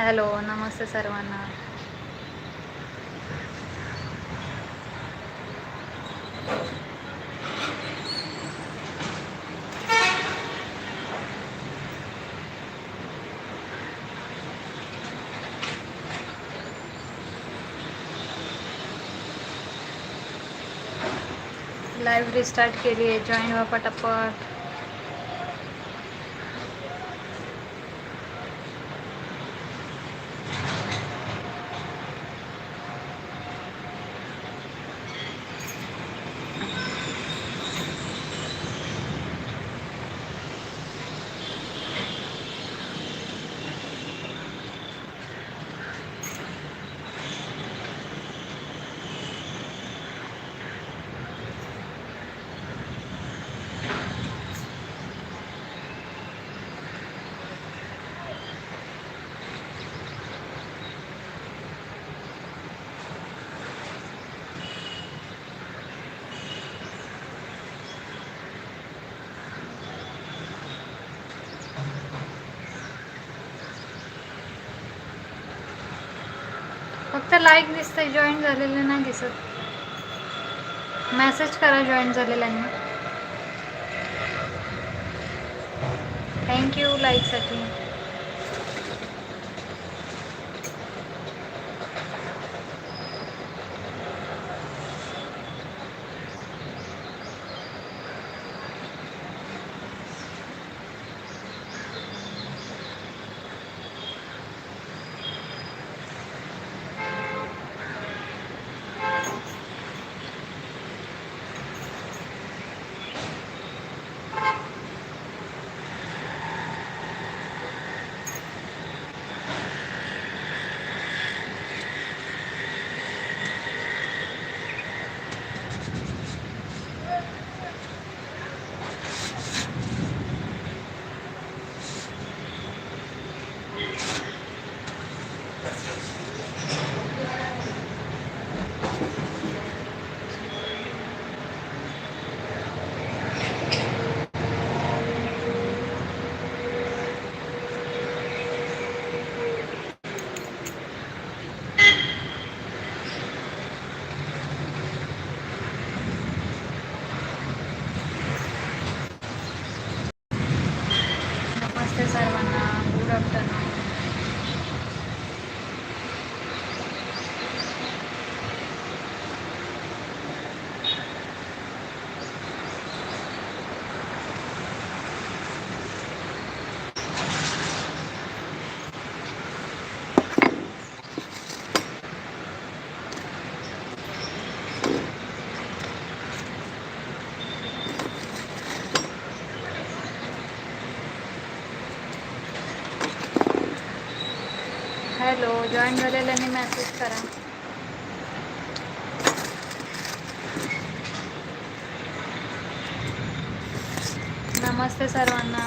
Hello नमस्ते सर्वांना. Live restart केली आहे जॉईन व्हा पटापट. फक्त लाईक दिसतंय जॉईन झालेलं नाही दिसत. मेसेज करा जॉईन झालेल्यांना. थँक्यू लाईकसाठी नमस्ते सर्वांना गुड आफ्टरनून जॉईन झालेल्यांनी मेसेज करा. नमस्ते सर्वांना.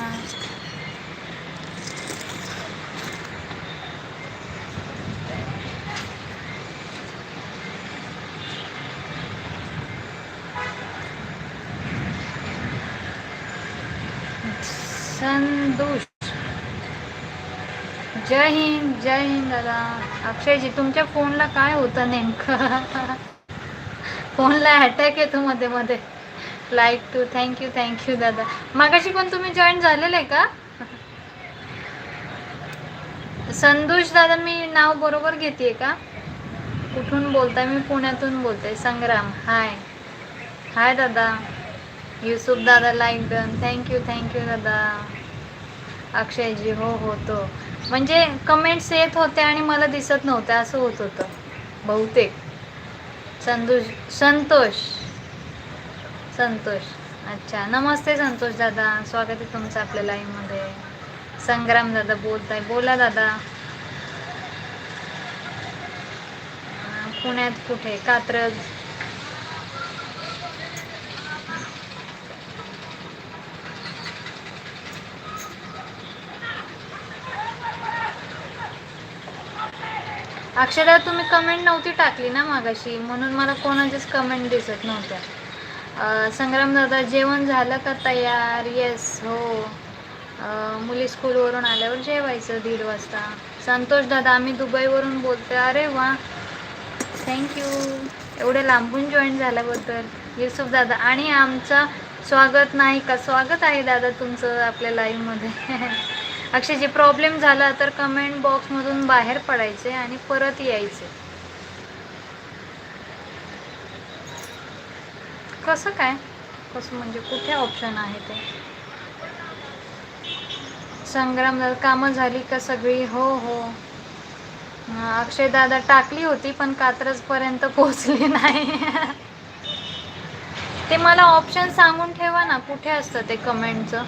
संतोष. जय हिंद. जय हिंद दादा. अक्षयजी तुमच्या फोनला काय होतं नेमकं? फोनला अटॅक येतो मध्ये मध्ये. लाईक टू थँक्यू थँक्यू दादा. मागाशी पण तुम्ही जॉईन झालेलं आहे का? संतोष दादा मी नाव बरोबर घेते का? कुठून बोलताय? मी पुण्यातून बोलते संग्राम. हाय हाय दादा. युसुफ दादा लाईक डन थँक्यू थँक्यू दादा. अक्षयजी हो हो तो म्हणजे कमेंट्स येत होते आणि मला दिसत नव्हते असं होत होतं. बहुतेक. संतोष संतोष. संतोष. अच्छा. नमस्ते संतोष दादा. स्वागत आहे तुमचं आपल्या लाईव्हमध्ये संग्राम दादा बोलताय. बोला दादा. पुण्यात कुठे? कात्रज. अक्षरा तुम्ही कमेंट नव्हती टाकली ना मागाशी म्हणून मला कोणाचीच कमेंट दिसत नव्हत्या संग्राम दादा जेवण झालं का तयार? येस हो. मुली स्कूलवरून आल्यावर जेवायचं दीड वाजता. संतोष दादा आम्ही दुबईवरून बोलतोय. अरे वा. थँक्यू एवढे लांबून जॉईन झाल्याबद्दल. युसुफ दादा आणि आमचं स्वागत नाही का? स्वागत आहे दादा तुमचं आपल्या लाईव्हमध्ये अक्षय जे प्रॉब्लेम झाला तर कमेंट बॉक्समधून बाहेर पडायचे आणि परत यायचे. कसं काय? कसं म्हणजे कुठे ऑप्शन आहे ते? संग्राम दादा कामं झाली का सगळी? हो हो. अक्षय दादा टाकली होती पण कात्रजपर्यंत पोचली नाही. ते मला ऑप्शन सांगून ठेवा ना कुठे असतं ते कमेंटचं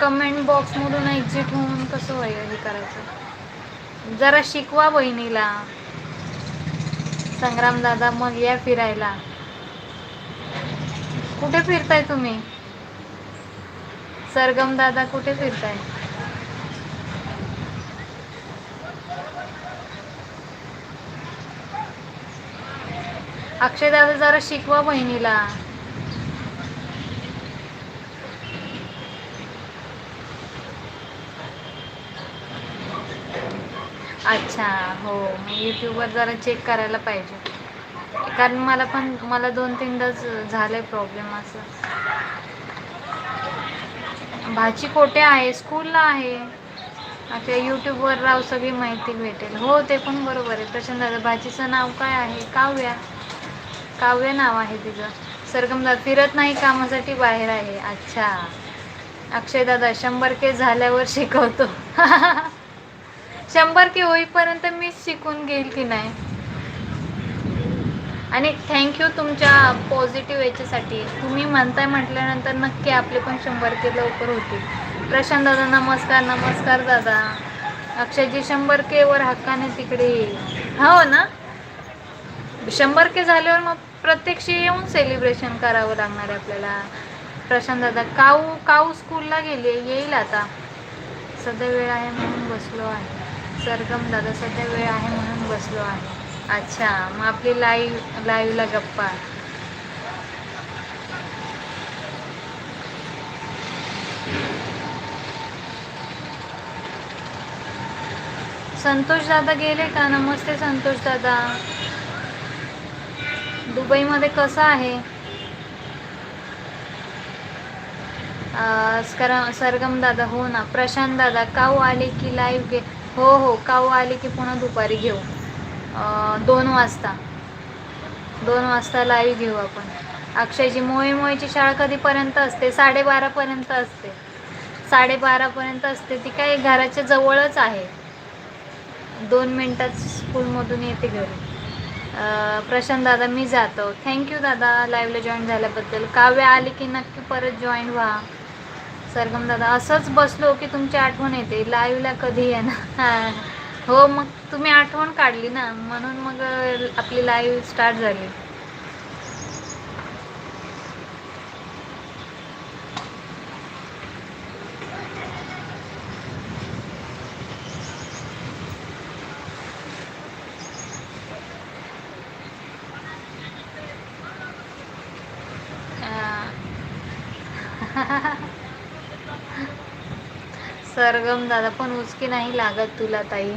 कमेंट बॉक्समधून एक्झिट होऊन कसं होईल हे करायचं? जरा शिकवा बहिणीला. संग्राम दादा मग या फिरायला. कुठे फिरताय तुम्ही? सरगम दादा कुठे फिरताय? अक्षय दादा जरा शिकवा बहिणीला. अच्छा हो. मी यूट्यूबवर जरा चेक करायला पाहिजे. कारण मला पण मला दोन तीनदाच झालंय प्रॉब्लेम असं. भाची कोठे आहे? स्कूलला आहे. आता यूट्यूबवर राव सगळी माहिती भेटेल. हो ते पण बरोबर आहे. प्रशांत दादा भाचीचं नाव काय आहे? काव्या. काव्य नाव आहे तिचं. सरगमदादा फिरत नाही कामासाठी बाहेर आहे. अच्छा. अक्षय दादा शंभर के झाल्यावर शिकवतो. शंभर के होईपर्यंत मीच शिकून घेईल की नाही. आणि थँक्यू तुमच्या पॉझिटिव्ह याच्यासाठी. तुम्ही म्हणताय म्हटल्यानंतर नक्की आपले पण शंभर के लवकर होतील. प्रशांत दादा नमस्कार नमस्कार दादा. अक्षयजी शंभर के वर हक्काने तिकडे येईल. हो ना? शंभर के झाल्यावर मग प्रत्यक्ष येऊन सेलिब्रेशन करावं लागणार आहे आपल्याला. प्रशांत दादा काऊ काऊ स्कूलला गेले? येईल आता. सध्या वेळ आहे म्हणून बसलो आहे. सरगम दादा सध्या वेळ आहे म्हणून बसलो आहे. अच्छा मग आपली लाईव्ह लाईव्हला गप्पा. संतोष दादा गेले का? नमस्ते संतोष दादा. दुबईमध्ये कसं आहे? सरगम दादा हो ना. प्रशांत दादा काऊ आले की लाईव्ह गे हो हो. काऊ आले की पुन्हा दुपारी घेऊ. दोन वाजता. दोन वाजता लाईव्ह घेऊ आपण. अक्षयची मोहे मोहेची शाळा कधीपर्यंत असते? साडेबारापर्यंत असते. साडेबारापर्यंत असते. ती काय घराच्या जवळच आहे. दोन मिनटात स्कूलमधून येते घरी. प्रशांत दादा मी जातो. थँक्यू दादा लाईव्हला जॉईन झाल्याबद्दल. काव्य आली की नक्की परत जॉईन व्हा. सरगम दादा असंच बसलो की तुमची आठवण येते. लाईव्हला कधी येणार? ना हो मग तुम्ही आठवण काढली ना. म्हणून मग आपली लाईव्ह स्टार्ट झाली. सरगम दादा पण उचकी नाही लागत तुला ताई.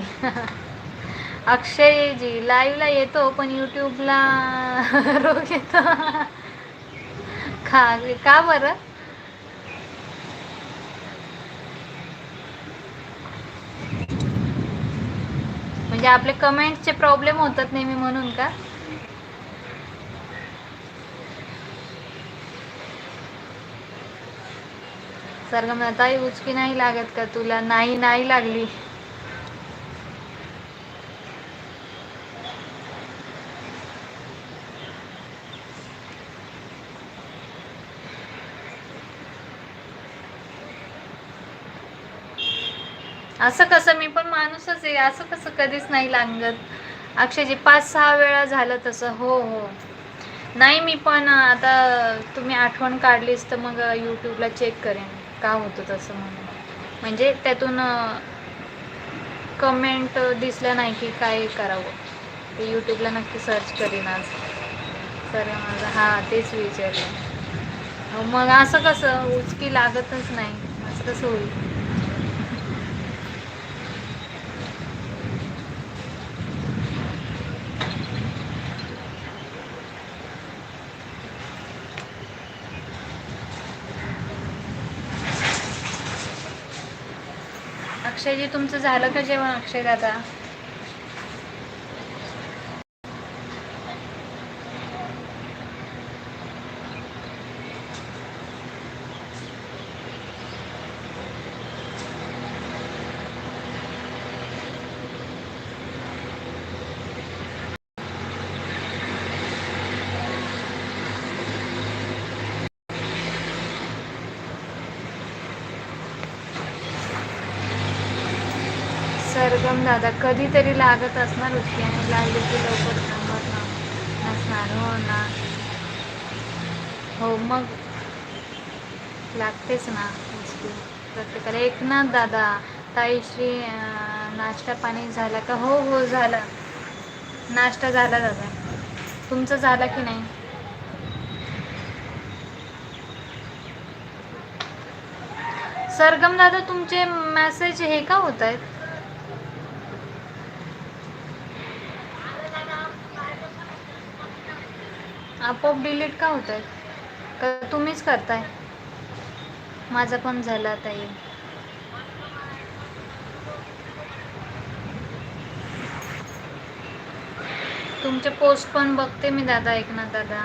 अक्षय जी लाईव्हला येतो पण यूट्यूबला रोग येतो. खा का बरं? म्हणजे आपले कमेंटचे प्रॉब्लेम होतात नेहमी म्हणून का? सरगम ताई उचकी नाही लागत का तुला? नाही नाही लागली. असं कसं? मी पण माणूसच आहे. असं कसं कधीच नाही लागत. अक्षयजी पाच सहा वेळा झालं तसं. हो हो. नाही मी पण आता तुम्ही आठवण काढलीच तर मग यूट्यूबला चेक करेन. का होतं तसं म्हणून. म्हणजे त्यातून कमेंट दिसल्या नाही की काय करावं. ते यूट्यूबला नक्की सर्च करीन आज सर माझं हां तेच विचारलं. मग असं कसं? उचकी लागतच नाही. असं कसं होईल? अक्षयजी तुमचं झालं का जेवण अक्षय दादा सरगम दादा कधीतरी लागत असणार होती आणि लागली की लवकर थांबत ना नसणार हो ना. हो मग लागतेच ना प्रत्येकाला प्रत्येकाला एकनाथ दादा ताईश्री नाश्ता पाणी झाला का? हो हो झाला. नाश्ता झाला दादा. तुमचं झाला की नाही? सरगम दादा तुमचे मॅसेज हे का होत आहेत? आपोआप डिलीट का होत आहेत का तुम्हीच करताय. माझा पण झाला आता येईल तुमचे पोस्ट पण बघते मी दादा एकनाथ दादा.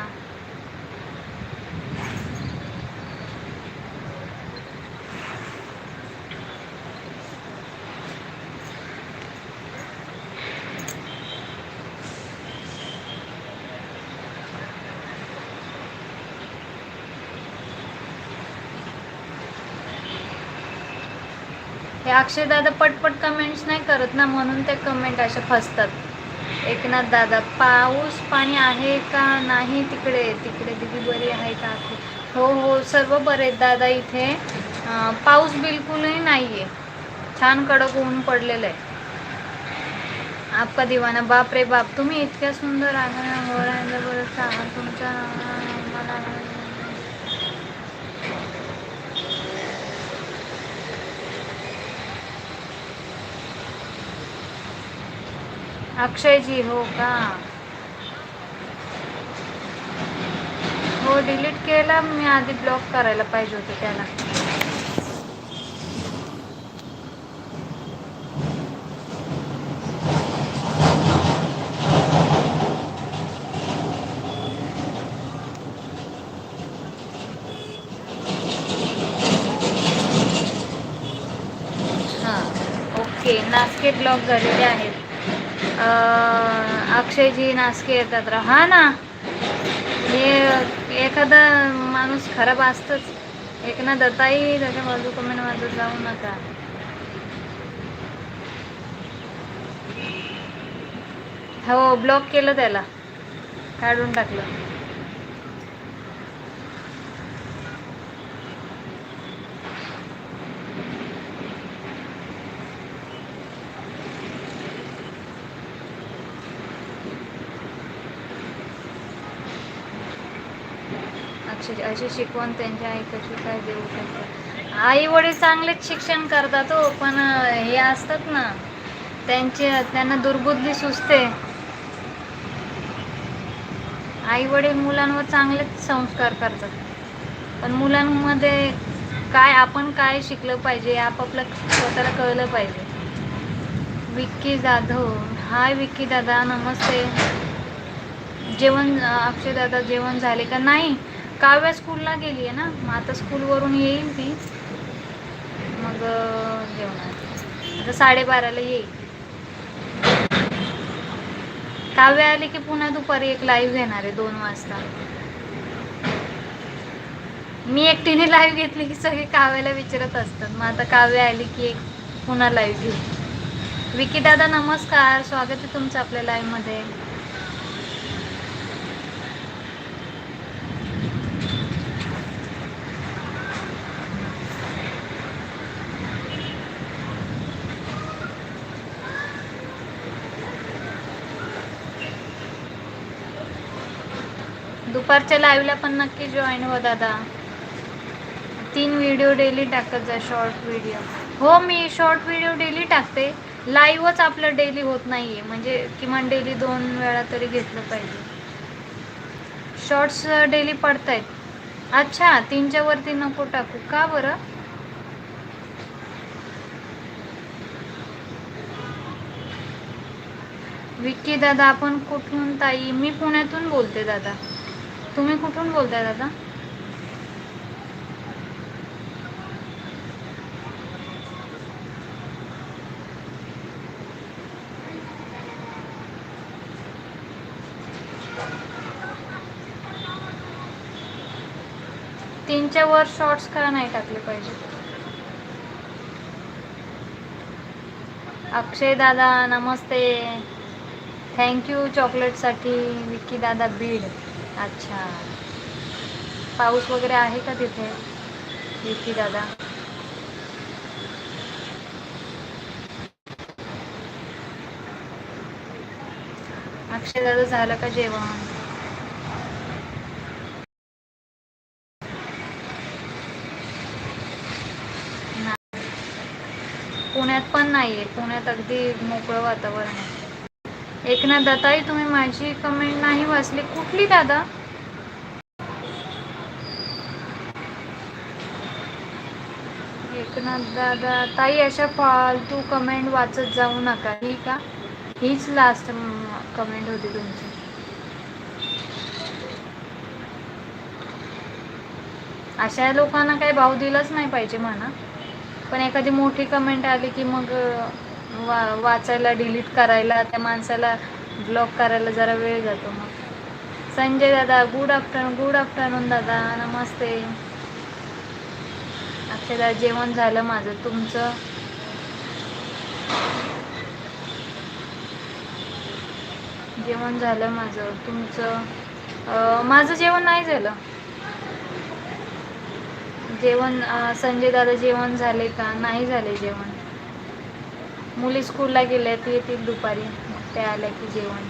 हे अक्षय दादा पटपट कमेंट्स नाही करत ना म्हणून ते कमेंट असे फसतात. एकनाथ दादा पाऊस पाणी आहे का नाही तिकडे? तिकडे दिदी बरी आहे का? हो हो सर्व बरे आहेत दादा इथे. पाऊस बिलकुलही नाही आहे छान कडक ऊन पडलेलं आहे. आपका दिवाना बाप रे बाप तुम्ही इतक्या सुंदर आहात बरं सांगा तुमच्या मला अक्षयजी हो का? हो डिलीट केला. मी आधी ब्लॉक करायला पाहिजे होते त्याला. हां ओके. नासके ब्लॉक झालेले आहेत. अक्षयजी नासके येतात रा हा ना हे एखादा माणूस खराब असतंच एक ना दत्ताई त्याच्या बाजू कमेंट वाजत जाऊ नका हो ब्लॉक केलं त्याला काढून टाकलं अक्षय अशी शिकवण त्यांच्या आई कशी काय देऊ शकतात? आई वडील चांगलेच शिक्षण करतात हो पण हे असतात ना त्यांचे त्यांना दुर्बुद्धी सुचते. आई वडील मुलांवर चांगलेच संस्कार करतात. पण मुलांमध्ये काय आपण काय शिकलं पाहिजे आपापलं स्वतःला कळलं पाहिजे. विक्की जाधव हो, हाय विक्की दादा नमस्ते. जेवण अक्षय दादा जेवण झाले का? नाही. काव्या स्कूलला गेली आहे ना मग आता स्कूलवरून येईल ती. मग जेवणार. आता साडेबाराला येईल. काव्य आले की पुन्हा दुपारी एक लाईव्ह घेणार आहे दोन वाजता. मी एकटीने लाईव्ह घेतली की सगळे काव्याला विचारत असतात. मग आता काव्य आली की एक पुन्हा लाईव्ह घेऊ विकी दादा नमस्कार. स्वागत आहे तुमचं आपल्या लाईव्ह दुपारच्या लाईव्हला पण नक्की जॉईन हो दादा. तीन व्हिडिओ डेली टाकत जा शॉर्ट व्हिडिओ हो मी शॉर्ट व्हिडिओ डेली टाकते. लाईव्हच आपलं डेली होत नाही आहे म्हणजे किमान डेली दोन वेळा तरी घेतलं पाहिजे. शॉर्ट्स डेली पडतायत. अच्छा तीनच्या वरती नको टाकू. का बरं? विक्की दादा आपण कुठून ताई? मी पुण्यातून बोलते दादा. तुम्ही कुठून बोलताय दादा? तीनच्या वर शॉर्ट्स का नाही टाकले पाहिजे? अक्षय दादा नमस्ते. थँक्यू चॉकलेटसाठी विक्की दादा बीड अच्छा. पाऊस वगैरे आहे का तिथे? विक्की दादा? अक्षय दादा झालं का जेवण? पुण्यात पण नाहीये. पुण्यात अगदी मोकळं वातावरण आहे. एकनाथ दाताई तुम्ही माझी कमेंट नाही वाचली. कुठली दादा? एकनाथ दादा ताई अशा फालतू कमेंट वाचत जाऊ नका ही का? हीच लास्ट कमेंट होती तुमची. अशा लोकांना काही भाव दिलाच नाही पाहिजे म्हणा. पण एखादी मोठी कमेंट आली की मग वा वाचायला डिलीट करायला त्या माणसाला ब्लॉक करायला जरा वेळ जातो मग. संजय दादा गुड आफ्टरनून गुड आफ्टरनून दादा नमस्ते. अक्षय जेवण झालं माझं तुमचं? जेवण झालं माझं तुमचं? माझं जेवण नाही झालं. जेवण संजय दादा जेवण झाले का? नाही झाले जेवण. मुली स्कूलला गेल्या ती येतील दुपारी. त्या आल्या की जेवण.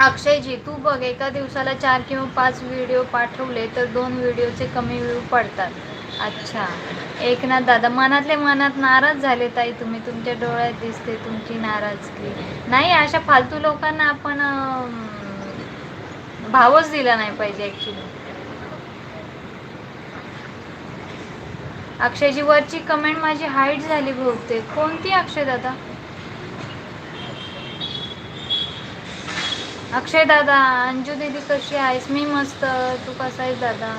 अक्षयजी तू बघ एका दिवसाला चार किंवा पाच व्हिडिओ पाठवले तर दोन व्हिडिओचे कमी व्ह्यू पडतात. अच्छा. एकनाथ दादा मनातले मनात नाराज झाले ताई तुम्ही. तुमच्या डोळ्यात दिसते तुमची नाराजगी. नाही अशा फालतू लोकांना आपण भावच दिला नाही पाहिजे ॲक्च्युली अक्षयची वरची कमेंट माझी हाईट झाली बहुतेक. कोणती अक्षय दादा? अक्षय दादा अंजू दीदी कशी आहेस? मी मस्त. तू कसा आहेस दादा?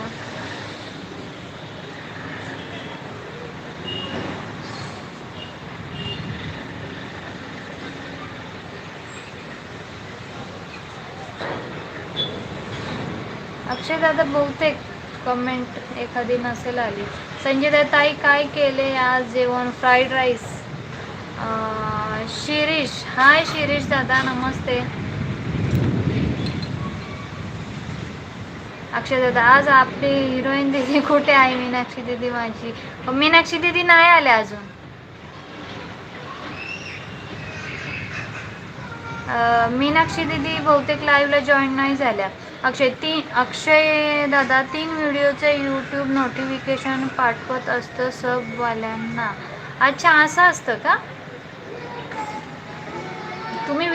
अक्षय दादा बहुतेक कमेंट एखादी नसेल आली. संजय ताई काय केले आज जेवण? Fried rice Shirish. Hi Shirish दादा नमस्ते. अक्षय दादा आज आपली हिरोईन दिदी कुठे आहे? मीनाक्षी दिदी माझी. मीनाक्षी दिदी नाही आल्या अजून. मीनाक्षी दिदी बहुतेक लाईव्हला जॉईन नाही झाल्या. अक्षय तीन अक्षय दादा तीन व्हिडिओचे यूट्यूब नोटिफिकेशन पाठवत असतं सबवाल्यांना. अच्छा असं असतं का? तुम्ही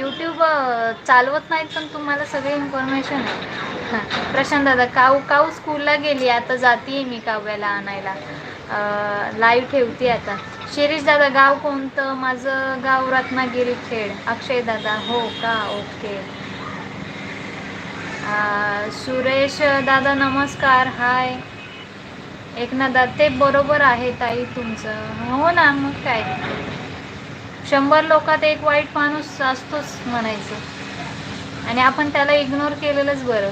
यूट्यूब चालवत नाहीत पण तुम्हाला सगळे इन्फॉर्मेशन आहे. हां प्रशांत दादा काऊ काऊ स्कूलला गेली आता जाते मी काव्याला आणायला. लाईव्ह ठेवते आता. शिरीष दादा गाव कोणतं? माझं गाव रत्नागिरी खेड. अक्षय दादा हो का? ओके सुरेश दादा नमस्कार. हाय. एकनाथ दादा ते बरोबर आहे ताई तुमचं. हो ना मग काय? शंभर लोकात एक वाईट माणूस असतोच म्हणायचं. आणि आपण त्याला इग्नोर केलेलंच बरं.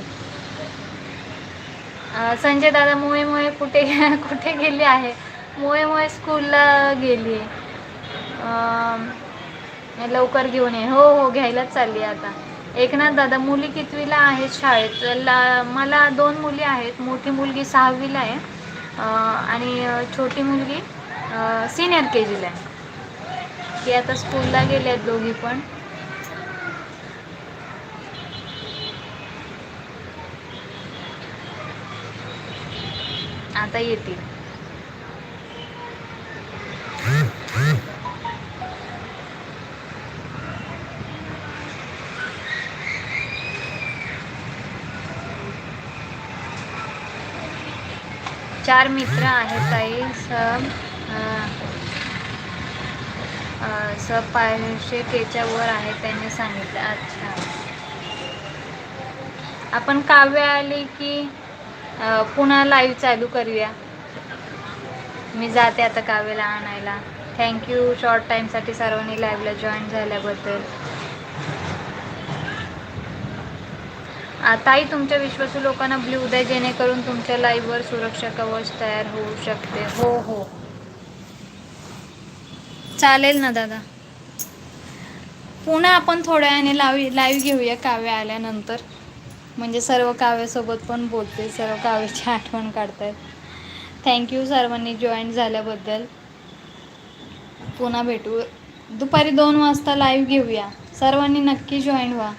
संजय दादा मुळे मुळे कुठे कुठे गेली आहे? मुळे मुळे स्कूलला गेली आहे लवकर घेऊन ये. हो हो घ्यायलाच चालली आहे आता. एकनाथ दादा मुली कितवीला आहेत शाळेत? ला मला दोन मुली आहेत. मोठी मुलगी सहावीला आहे. आणि छोटी मुलगी सिनियर के जीला आहे. ती आता स्कूलला गेले आहेत दोघी पण. आता येतील. चार मित्र आहेत ताई सब स पाचशे केच्या वर आहे त्यांनी सांगितलं. अच्छा. आपण काव्य आले की पुन्हा लाईव्ह चालू करूया. मी जाते आता काव्याला आणायला. थँक्यू शॉर्ट टाईमसाठी सर्वांनी लाईव्हला जॉईन झाल्याबद्दल. आताही तुमच्या विश्वासू लोकांना ब्ल्यू द्या जेणेकरून तुमच्या लाईव्हवर सुरक्षा कवच तयार होऊ शकते. हो हो. चालेल ना दादा. पुन्हा आपण थोड्या वेळाने लावी लाईव्ह घेऊया काव्य आल्यानंतर. म्हणजे सर्व काव्यासोबत पण बोलते सर्व काव्याची आठवण काढतायत. थँक्यू सर्वांनी जॉईन झाल्याबद्दल. पुन्हा भेटू. दुपारी दोन वाजता लाईव्ह घेऊया. सर्वांनी नक्की जॉईन व्हा.